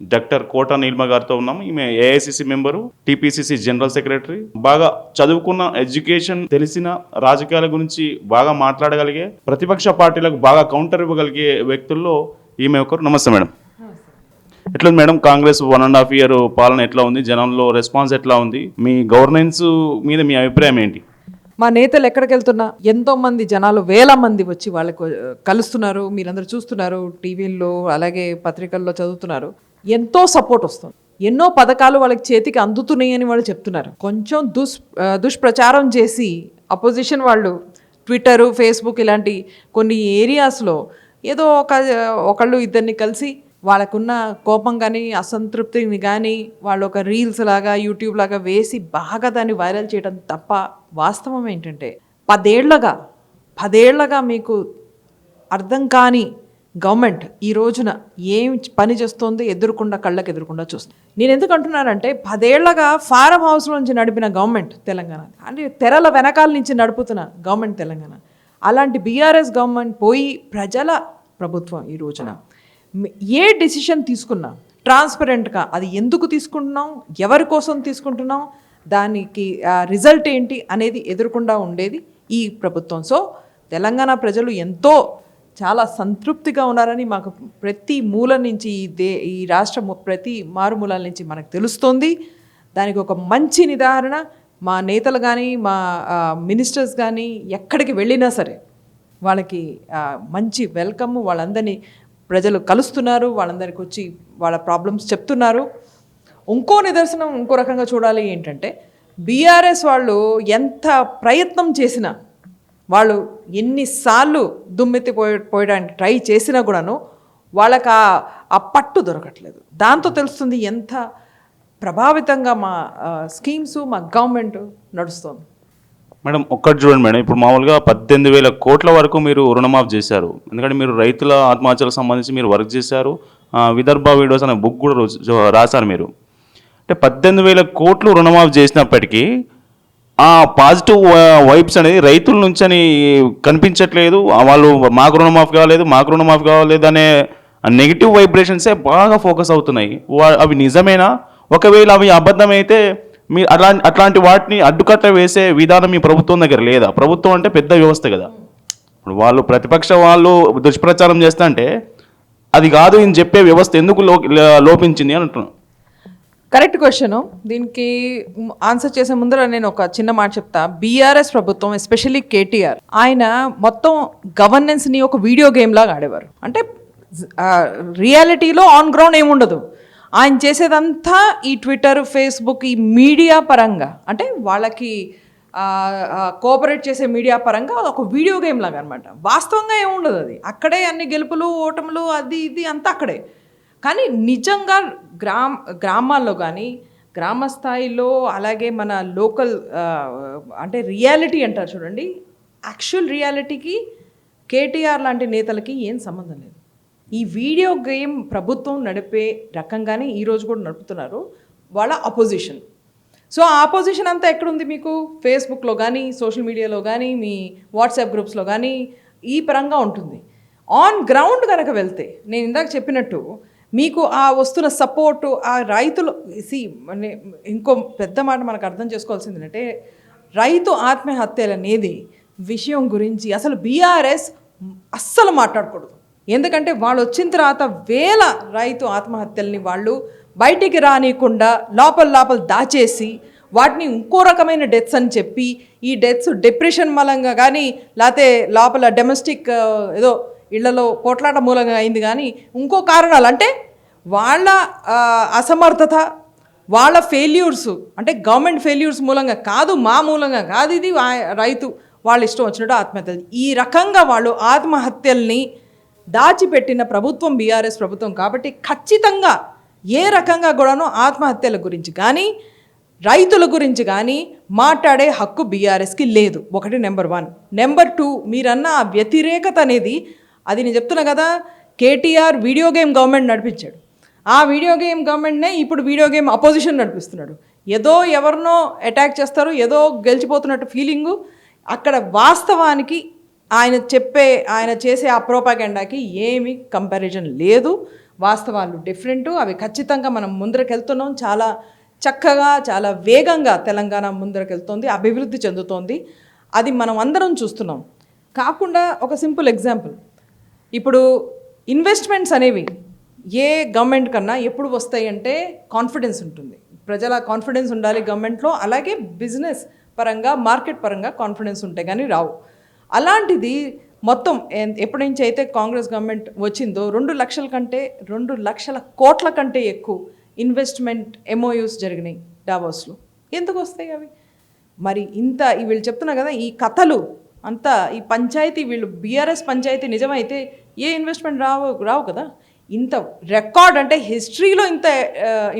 Doctor కోట నీల్మ గారితో ఉన్నాము ఈమె AICC member TPCC general secretary. బాగా చదువుకున్న ఎడ్యుకేషన్ తెలిసిన రాజకీయాల గురించి బాగా మాట్లాడగలిగే ప్రతిపక్ష పార్టీలకు బాగా కౌంటర్ ఇవ్వగలిగే వ్యక్తుల్లో ఈమె ఒకరు. నమస్తే మేడం. ఎట్లా madam? Congress one and half year పాలన ఎట్లా ఉంది? జనంలో రెస్పాన్స్ ఎట్లా ఉంది? మీ గవర్నెన్స్ మీద మీ అభిప్రాయం ఏంటి? మా నేతలు ఎక్కడికి వెళ్తున్నా ఎంతో మంది జనాలు వేల మంది వచ్చి వాళ్ళకు కలుస్తున్నారు. మీరందరూ చూస్తున్నారు టీవీల్లో అలాగే పత్రికల్లో చదువుతున్నారు. ఎంతో సపోర్ట్ వస్తుంది. ఎన్నో పథకాలు వాళ్ళకి చేతికి అందుతున్నాయని వాళ్ళు చెప్తున్నారు. కొంచెం దుష్ దుష్ప్రచారం చేసి అపోజిషన్ వాళ్ళు ట్విట్టరు ఫేస్బుక్ ఇలాంటి కొన్ని ఏరియాస్లో ఏదో ఒక ఒకళ్ళు ఇద్దరిని కలిసి వాళ్ళకున్న కోపం కానీ అసంతృప్తిని కానీ వాళ్ళు ఒక రీల్స్ లాగా యూట్యూబ్ లాగా వేసి బాగా దాన్ని వైరల్ చేయడం తప్ప వాస్తవం ఏంటంటే పదేళ్ళగా పదేళ్ళగా మీకు అర్థం కాని గవర్నమెంట్ ఈ రోజున ఏం పని చేస్తోంది ఎదురుకుండా కళ్ళకు ఎదురుకుండా చూస్తుంది. నేను ఎందుకు అంటున్నానంటే పదేళ్ళగా ఫారం హౌస్ నుంచి నడిపిన గవర్నమెంట్ తెలంగాణ. అంటే తెరల వెనకాల నుంచి నడుపుతున్న గవర్నమెంట్ తెలంగాణ. అలాంటి బీఆర్ఎస్ గవర్నమెంట్ పోయి ప్రజల ప్రభుత్వం ఈ రోజున. ఏ డెసిషన్ తీసుకున్నా ట్రాన్స్పరెంట్గా అది ఎందుకు తీసుకుంటున్నాం ఎవరి కోసం తీసుకుంటున్నాం దానికి రిజల్ట్ ఏంటి అనేది ఎదురకుండా ఉండేది ఈ ప్రభుత్వం. సో తెలంగాణ ప్రజలు ఎంతో చాలా సంతృప్తిగా ఉన్నారని మాకు ప్రతి మూల నుంచి ఈ దే ఈ రాష్ట్ర ప్రతి మారుమూలాల నుంచి మనకు తెలుస్తోంది. దానికి ఒక మంచి నిదాహరణ మా నేతలు కానీ మా మినిస్టర్స్ కానీ ఎక్కడికి వెళ్ళినా సరే వాళ్ళకి మంచి వెల్కమ్ వాళ్ళందరినీ ప్రజలు కలుస్తున్నారు. వాళ్ళందరికి వచ్చి వాళ్ళ ప్రాబ్లమ్స్ చెప్తున్నారు. ఇంకో నిదర్శనం ఇంకో రకంగా చూడాలి ఏంటంటే బీఆర్ఎస్ వాళ్ళు ఎంత ప్రయత్నం చేసినా వాళ్ళు ఎన్నిసార్లు దుమ్మెత్తి పోయ పోయడానికి ట్రై చేసినా కూడాను వాళ్ళకి ఆ ఆ పట్టు దొరకట్లేదు. దాంతో తెలుస్తుంది ఎంత ప్రభావితంగా మా స్కీమ్స్ మా గవర్నమెంట్ నడుస్తుంది. మేడం ఒక్కటి చూడండి మేడం. ఇప్పుడు మామూలుగా పద్దెనిమిది వేల కోట్ల వరకు మీరు రుణమాఫ్ చేశారు. ఎందుకంటే మీరు రైతుల ఆత్మహత్యలకు సంబంధించి మీరు వర్క్ చేశారు. విదర్భ వీడియోస్ అనే బుక్ కూడా రాశారు మీరు. అంటే పద్దెనిమిది వేల కోట్లు రుణమాఫ్ చేసినప్పటికీ ఆ పాజిటివ్ వైబ్స్ అనేది రైతుల నుంచి అని కనిపించట్లేదు వాళ్ళు మాకు రుణమాఫీ కావాలేదు మాకు రుణమాఫీ కావాలేదు అనే నెగిటివ్ వైబ్రేషన్సే బాగా ఫోకస్ అవుతున్నాయి. వా- అవి నిజమేనా? ఒకవేళ అవి అబద్ధమైతే మీ అలా అట్లాంటి వాటిని అడ్డుకట్ట వేసే విధానం మీ ప్రభుత్వం దగ్గర లేదా? ప్రభుత్వం అంటే పెద్ద వ్యవస్థ కదా. ఇప్పుడు వాళ్ళు ప్రతిపక్ష వాళ్ళు దుష్ప్రచారం చేస్తా అంటే అది కాదు నేను చెప్పే వ్యవస్థ ఎందుకు లో లోపించింది అని అంటున్నాను కరెక్ట్ క్వశ్చన్ దీనికి ఆన్సర్ చేసే ముందర నేను ఒక చిన్న మాట చెప్తా. బీఆర్ఎస్ ప్రభుత్వం ఎస్పెషల్లీ కేటీఆర్ ఆయన మొత్తం గవర్నెన్స్ని ఒక వీడియో గేమ్ లాగా ఆడేవారు. అంటే రియాలిటీలో ఆన్ గ్రౌండ్ ఏముండదు. ఆయన చేసేదంతా ఈ ట్విట్టర్ ఫేస్బుక్ ఈ మీడియా పరంగా. అంటే వాళ్ళకి కోఆపరేట్ చేసే మీడియా పరంగా ఒక వీడియో గేమ్ లాగా అనమాట వాస్తవంగా ఏముండదు అది. అక్కడే అన్ని గెలుపులు ఓటములు అది ఇది అంతా అక్కడే. కానీ నిజంగా గ్రామ గ్రామాల్లో కానీ గ్రామ స్థాయిలో అలాగే మన లోకల్ అంటే రియాలిటీ అంటారు చూడండి యాక్చువల్ రియాలిటీకి కేటీఆర్ లాంటి నేతలకి ఏం సంబంధం లేదు. ఈ వీడియో గేమ్ ప్రభుత్వం నడిపే రకంగానే ఈరోజు కూడా నడుపుతున్నారు వాళ్ళ అపోజిషన్ సో ఆ అపోజిషన్ అంతా ఎక్కడుంది మీకు? ఫేస్బుక్లో కానీ సోషల్ మీడియాలో కానీ మీ వాట్సాప్ గ్రూప్స్లో కానీ ఈ పరంగా ఉంటుంది. ఆన్ గ్రౌండ్ కనుక వెళ్తే నేను ఇందాక చెప్పినట్టు మీకు ఆ వస్తున్న సపోర్టు ఆ రైతులు సి ఇంకో పెద్ద మాట మనకు అర్థం చేసుకోవాల్సింది ఏంటంటే రైతు ఆత్మహత్యలు అనేది విషయం గురించి అసలు బీఆర్ఎస్ అస్సలు మాట్లాడకూడదు. ఎందుకంటే వాళ్ళు వచ్చిన తర్వాత వేల రైతు ఆత్మహత్యల్ని వాళ్ళు బయటికి రానియకుండా లోపల లోపల దాచేసి వాటిని ఇంకో రకమైన డెత్స్ అని చెప్పి ఈ డెత్స్ డిప్రెషన్ మూలంగా కానీ లేకపోతే లోపల డొమెస్టిక్ ఏదో ఇళ్ళలో పోట్లాట మూలంగా అయింది కానీ ఇంకో కారణాలు అంటే వాళ్ళ అసమర్థత వాళ్ళ ఫెయిల్యూర్స్ అంటే గవర్నమెంట్ ఫెయిల్యూర్స్ మూలంగా కాదు మా మూలంగా కాదు ఇది రైతు వాళ్ళు ఇష్టం వచ్చినట్టు ఆత్మహత్యలు. ఈ రకంగా వాళ్ళు ఆత్మహత్యల్ని దాచిపెట్టిన ప్రభుత్వం బీఆర్ఎస్ ప్రభుత్వం కాబట్టి ఖచ్చితంగా ఏ రకంగా కూడాను ఆత్మహత్యల గురించి కానీ రైతుల గురించి కానీ మాట్లాడే హక్కు బీఆర్ఎస్కి లేదు. ఒకటి నెంబర్ వన్ నెంబర్ టూ మీరన్న ఆ వ్యతిరేకత అనేది అది నేను చెప్తున్నా కదా కేటీఆర్ వీడియో గేమ్ గవర్నమెంట్ నడిపించాడు. ఆ వీడియో గేమ్ గవర్నమెంట్నే ఇప్పుడు వీడియో గేమ్ అపోజిషన్ నడిపిస్తున్నాడు. ఏదో ఎవరినో అటాక్ చేస్తారు ఏదో గెలిచిపోతున్నట్టు ఫీలింగు. అక్కడ వాస్తవానికి ఆయన చెప్పే ఆయన చేసే ఆ ప్రోపాగెండాకి ఏమీ కంపారిజన్ లేదు. వాస్తవాలు డిఫరెంట్. అవి ఖచ్చితంగా మనం ముందరకెళ్తున్నాం చాలా చక్కగా చాలా వేగంగా తెలంగాణ ముందరకెళ్తోంది అభివృద్ధి చెందుతోంది. అది మనం అందరం చూస్తున్నాం. కాకుండా ఒక సింపుల్ ఎగ్జాంపుల్. ఇప్పుడు ఇన్వెస్ట్మెంట్స్ అనేవి ఏ గవర్నమెంట్ కన్నా ఎప్పుడు వస్తాయి అంటే కాన్ఫిడెన్స్ ఉంటుంది. ప్రజల కాన్ఫిడెన్స్ ఉండాలి గవర్నమెంట్లో అలాగే బిజినెస్ పరంగా మార్కెట్ పరంగా కాన్ఫిడెన్స్ ఉంటే కానీ రావు. అలాంటిది మొత్తం ఎన్- ఎప్పటి నుంచి అయితే కాంగ్రెస్ గవర్నమెంట్ వచ్చిందో రెండు లక్షల కంటే రెండు లక్షల కోట్ల కంటే ఎక్కువ ఇన్వెస్ట్మెంట్ ఎంఓయూస్ జరిగినాయి డావోస్లో ఎందుకు వస్తాయి అవి? మరి ఇంత వీళ్ళు చెప్తున్నా కదా ఈ కథలు అంతా ఈ పంచాయతీ వీళ్ళు బీఆర్ఎస్ పంచాయతీ నిజమైతే ఏ ఇన్వెస్ట్మెంట్ రావు రావు కదా? ఇంత రికార్డ్ అంటే హిస్టరీలో ఇంత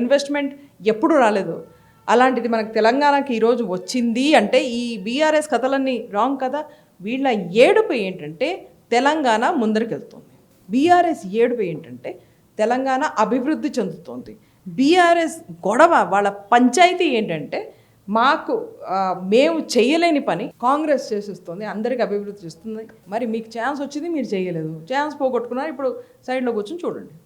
ఇన్వెస్ట్మెంట్ ఎప్పుడు రాలేదు. అలాంటిది మనకు తెలంగాణకి ఈరోజు వచ్చింది అంటే ఈ బీఆర్ఎస్ కథలన్నీ రాంగ్ కదా? వీళ్ళ ఏడుపు ఏంటంటే తెలంగాణ ముందరికి వెళ్తుంది బీఆర్ఎస్ ఏడుపు ఏంటంటే తెలంగాణ అభివృద్ధి చెందుతోంది. బీఆర్ఎస్ గొడవ వాళ్ళ పంచాయతీ ఏంటంటే మాకు మేము చేయలేని పని కాంగ్రెస్ చేసేస్తుంది అందరికీ అభివృద్ధి చేస్తుంది. మరి మీకు ఛాన్స్ వచ్చింది మీరు చేయలేదు. ఛాన్స్ పోగొట్టుకున్నారు ఇప్పుడు సైడ్లో కూర్చొని చూడండి.